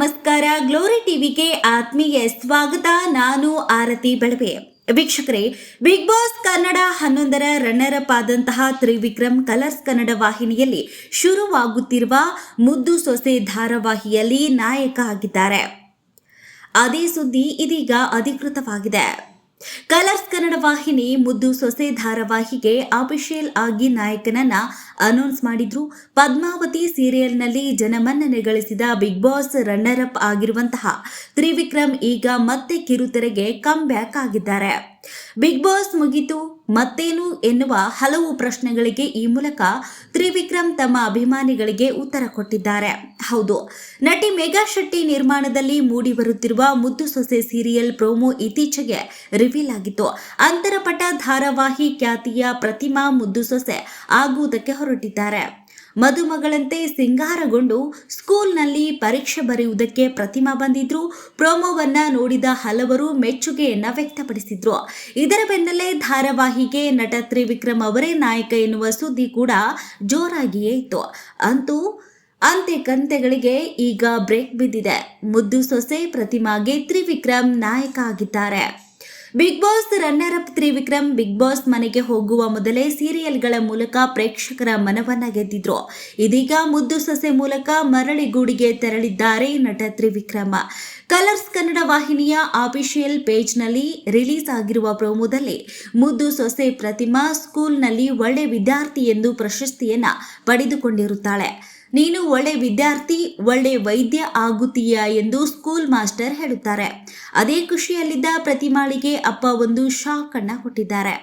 ನಮಸ್ಕಾರ. ಗ್ಲೋರಿ ಟಿವಿಗೆ ಆತ್ಮೀಯ ಸ್ವಾಗತ. ನಾನು ಆರತಿ ಬೆಳವೆ. ವೀಕ್ಷಕರೇ, ಬಿಗ್ ಬಾಸ್ ಕನ್ನಡ ಹನ್ನೊಂದರ ರನ್ನರ್ ಅಪ್ ಆದಂತಹ ತ್ರಿವಿಕ್ರಮ್ ಕಲರ್ಸ್ ಕನ್ನಡ ವಾಹಿನಿಯಲ್ಲಿ ಶುರುವಾಗುತ್ತಿರುವ ಮುದ್ದು ಸೊಸೆ ಧಾರಾವಾಹಿಯಲ್ಲಿ ನಾಯಕ ಆಗಿದ್ದಾರೆ. ಅದೇ ಸುದ್ದಿ ಇದೀಗ ಅಧಿಕೃತವಾಗಿದೆ. ಕಲರ್ಸ್ ಕನ್ನಡ ವಾಹಿನಿ ಮುದ್ದು ಸೊಸೆ ಧಾರಾವಾಹಿಗೆ ಅಫಿಷಿಯಲ್ ಆಗಿ ನಾಯಕನನ್ನ ಅನೌನ್ಸ್ ಮಾಡಿದ್ರು. ಪದ್ಮಾವತಿ ಸೀರಿಯಲ್ನಲ್ಲಿ ಜನಮನ್ನಣೆ ಗಳಿಸಿದ ಬಿಗ್ ಬಾಸ್ ರನ್ನರ್ ಅಪ್ ಆಗಿರುವಂತಹ ತ್ರಿವಿಕ್ರಮ್ ಈಗ ಮತ್ತೆ ಕಿರುತೆರೆಗೆ ಕಮ್ ಬ್ಯಾಕ್ ಆಗಿದ್ದಾರೆ. ಬಿಗ್ ಬಾಸ್ ಮುಗಿತು. ಮತ್ತೇನು ಎನ್ನುವ ಹಲವು ಪ್ರಶ್ನೆಗಳಿಗೆ ಈ ಮೂಲಕ ತ್ರಿವಿಕ್ರಮ್ ತಮ್ಮ ಅಭಿಮಾನಿಗಳಿಗೆ ಉತ್ತರ ಕೊಟ್ಟಿದ್ದಾರೆ. ಹೌದು, ನಟಿ ಮೇಘಾ ಶೆಟ್ಟಿ ನಿರ್ಮಾಣದಲ್ಲಿ ಮೂಡಿ ಬರುತ್ತಿರುವ ಮುದ್ದು ಸೊಸೆ ಸೀರಿಯಲ್ ಪ್ರೋಮೋ ಇತ್ತೀಚೆಗೆ ರಿವೀಲ್ ಆಗಿತ್ತು. ಅಂತರಪಟ ಧಾರಾವಾಹಿ ಖ್ಯಾತಿಯ ಪ್ರತಿಮಾ ಮುದ್ದು ಸೊಸೆ ಆಗುವುದಕ್ಕೆ ಹೊರಟಿದ್ದಾರೆ. ಮದುಮಗಳಂತೆ ಸಿಂಗಾರಗೊಂಡು ಸ್ಕೂಲ್ನಲ್ಲಿ ಪರೀಕ್ಷೆ ಬರೆಯುವುದಕ್ಕೆ ಪ್ರತಿಮಾ ಬಂದಿದ್ರು. ಪ್ರೋಮೋವನ್ನ ನೋಡಿದ ಹಲವರು ಮೆಚ್ಚುಗೆಯನ್ನ ವ್ಯಕ್ತಪಡಿಸಿದ್ರು. ಇದರ ಬೆನ್ನಲ್ಲೇ ಧಾರಾವಾಹಿಗೆ ನಟ ತ್ರಿವಿಕ್ರಮ್ ಅವರೇ ನಾಯಕ ಎನ್ನುವ ಸುದ್ದಿ ಕೂಡ ಜೋರಾಗಿಯೇ ಇತ್ತು. ಅಂತೂ ಅಂತೆ ಕಂತೆಗಳಿಗೆ ಈಗ ಬ್ರೇಕ್ ಬಿದ್ದಿದೆ. ಮುದ್ದು ಸೊಸೆ ಪ್ರತಿಮಾಗೆ ತ್ರಿವಿಕ್ರಮ್ ನಾಯಕ ಆಗಿದ್ದಾರೆ. Bigg Boss runner up Trivikram Bigg Boss ಮನೆಗೆ ಹೋಗುವ ಮೊದಲೇ ಸೀರಿಯಲ್ಗಳ ಮೂಲಕ ಪ್ರೇಕ್ಷಕರ ಮನವನ್ನ ಗೆದ್ದಿದ್ರು. ಇದೀಗ ಮುದ್ದು ಸೊಸೆ ಮೂಲಕ ಮರಳಿ ಗೂಡಿಗೆ ತೆರಳಿದ್ದಾರೆ ನಟ ತ್ರಿವಿಕ್ರಮ. ಕಲರ್ಸ್ ಕನ್ನಡ ವಾಹಿನಿಯ ಆಫಿಷಿಯಲ್ ಪೇಜ್ನಲ್ಲಿ ರಿಲೀಸ್ ಆಗಿರುವ ಪ್ರೋಮೋದಲ್ಲಿ ಮುದ್ದು ಸೊಸೆ ಪ್ರತಿಮಾ ಸ್ಕೂಲ್ನಲ್ಲಿ ಒಳ್ಳೆ ವಿದ್ಯಾರ್ಥಿ ಎಂದು ಪ್ರಶಸ್ತಿಯನ್ನ ಪಡೆದುಕೊಂಡಿರುತ್ತಾಳೆ. ನೀನು ಒಳ್ಳೆ ವಿದ್ಯಾರ್ಥಿ, ಒಳ್ಳೆ ವೈದ್ಯ ಆಗುತ್ತೀಯಾ ಎಂದು ಸ್ಕೂಲ್ ಮಾಸ್ಟರ್ ಹೇಳುತ್ತಾರೆ. ಅದೇ ಖುಷಿಯಲ್ಲಿದ್ದ ಪ್ರತಿಮಾಳಿಗೆ ಅಪ್ಪ ಒಂದು ಶಾಕ್ ಅನ್ನ ಕೊಟ್ಟಿದ್ದಾರೆ.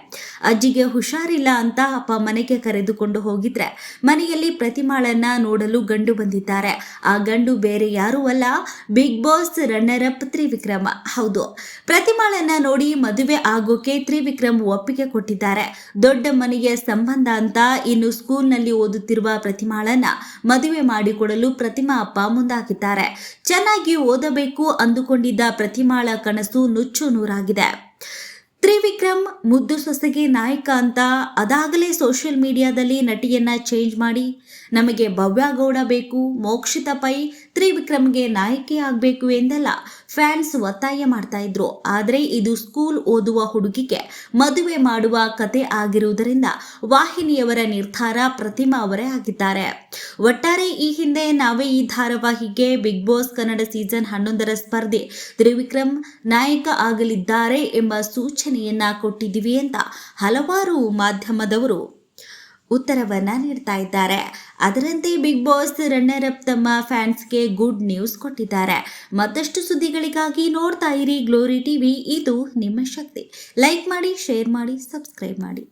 ಅಜ್ಜಿಗೆ ಹುಷಾರಿಲ್ಲ ಅಂತ ಅಪ್ಪ ಮನೆಗೆ ಕರೆದುಕೊಂಡು ಹೋಗಿದ್ರೆ ಮನೆಯಲ್ಲಿ ಪ್ರತಿಮಾಳನ್ನ ನೋಡಲು ಗಂಡು ಬಂದಿದ್ದಾರೆ. ಆ ಗಂಡು ಬೇರೆ ಯಾರೂ ಅಲ್ಲ Bigg Boss runner up Trivikram. ಹೌದು, ಪ್ರತಿಮಾಳನ್ನ ನೋಡಿ ಮದುವೆ ಆಗೋಕೆ ತ್ರಿವಿಕ್ರಮ್ ಒಪ್ಪಿಗೆ ಕೊಟ್ಟಿದ್ದಾರೆ. ದೊಡ್ಡ ಮನೆಯ ಸಂಬಂಧ ಅಂತ ಇನ್ನು ಸ್ಕೂಲ್ನಲ್ಲಿ ಓದುತ್ತಿರುವ ಪ್ರತಿಮಾಳನ್ನ ಮದುವೆ ಮಾಡಿಕೊಡಲು ಪ್ರತಿಮಾ ಅಪ್ಪ ಮುಂದಾಗಿದ್ದಾರೆ. ಚೆನ್ನಾಗಿ ಓದಬೇಕು ಅಂದುಕೊಂಡಿದ್ದ ಪ್ರತಿಮಾಳ ಕನಸು ನುಚ್ಚು ನೂರಾಗಿದೆ. ತ್ರಿವಿಕ್ರಮ್ ಮುದ್ದು ಸೊಸೆಗೆ ನಾಯಕ ಅಂತ ಅದಾಗಲೇ ಸೋಷಿಯಲ್ ಮೀಡಿಯಾದಲ್ಲಿ ನಟಿಯನ್ನ ಚೇಂಜ್ ಮಾಡಿ. ನಮಗೆ ಭವ್ಯ ಗೌಡ ಬೇಕು, ಮೋಕ್ಷಿತ ಪೈ ತ್ರಿವಿಕ್ರಮ್ಗೆ ನಾಯಕಿ ಆಗಬೇಕು ಎಂದೆಲ್ಲ ಫ್ಯಾನ್ಸ್ ಒತ್ತಾಯ ಮಾಡ್ತಾ ಇದ್ರು. ಆದರೆ ಇದು ಸ್ಕೂಲ್ ಓದುವ ಹುಡುಗಿಗೆ ಮದುವೆ ಮಾಡುವ ಕತೆ ಆಗಿರುವುದರಿಂದ ವಾಹಿನಿಯವರ ನಿರ್ಧಾರ ಪ್ರತಿಮಾ ಅವರೇ ಆಗಿದ್ದಾರೆ. ಒಟ್ಟಾರೆ ಈ ಹಿಂದೆ ನಾವೇ ಈ ಧಾರಾವಾಹಿಗೆ ಬಿಗ್ ಬಾಸ್ ಕನ್ನಡ ಸೀಸನ್ ಹನ್ನೊಂದರ ಸ್ಪರ್ಧೆ ತ್ರಿವಿಕ್ರಮ್ ನಾಯಕ ಆಗಲಿದ್ದಾರೆ ಎಂಬ ಸೂಚನೆಯನ್ನ ಕೊಟ್ಟಿದ್ದೀವಿ ಅಂತ ಹಲವಾರು ಮಾಧ್ಯಮದವರು ಉತ್ತರವನ್ನ ನೀಡ್ತಾ ಇದ್ದಾರೆ. ಅದರಂತೆ ಬಿಗ್ ಬಾಸ್ ರನ್ನರ್ ಅಪ್ ತಮ್ಮ ಫ್ಯಾನ್ಸ್ಗೆ ಗುಡ್ ನ್ಯೂಸ್ ಕೊಟ್ಟಿದ್ದಾರೆ. ಮತ್ತಷ್ಟು ಸುದ್ದಿಗಳಿಗಾಗಿ ನೋಡ್ತಾ ಇರಿ ಗ್ಲೋರಿ ಟಿವಿ ಇದು ನಿಮ್ಮ ಶಕ್ತಿ. ಲೈಕ್ ಮಾಡಿ ಶೇರ್ ಮಾಡಿ ಸಬ್ಸ್ಕ್ರೈಬ್ ಮಾಡಿ.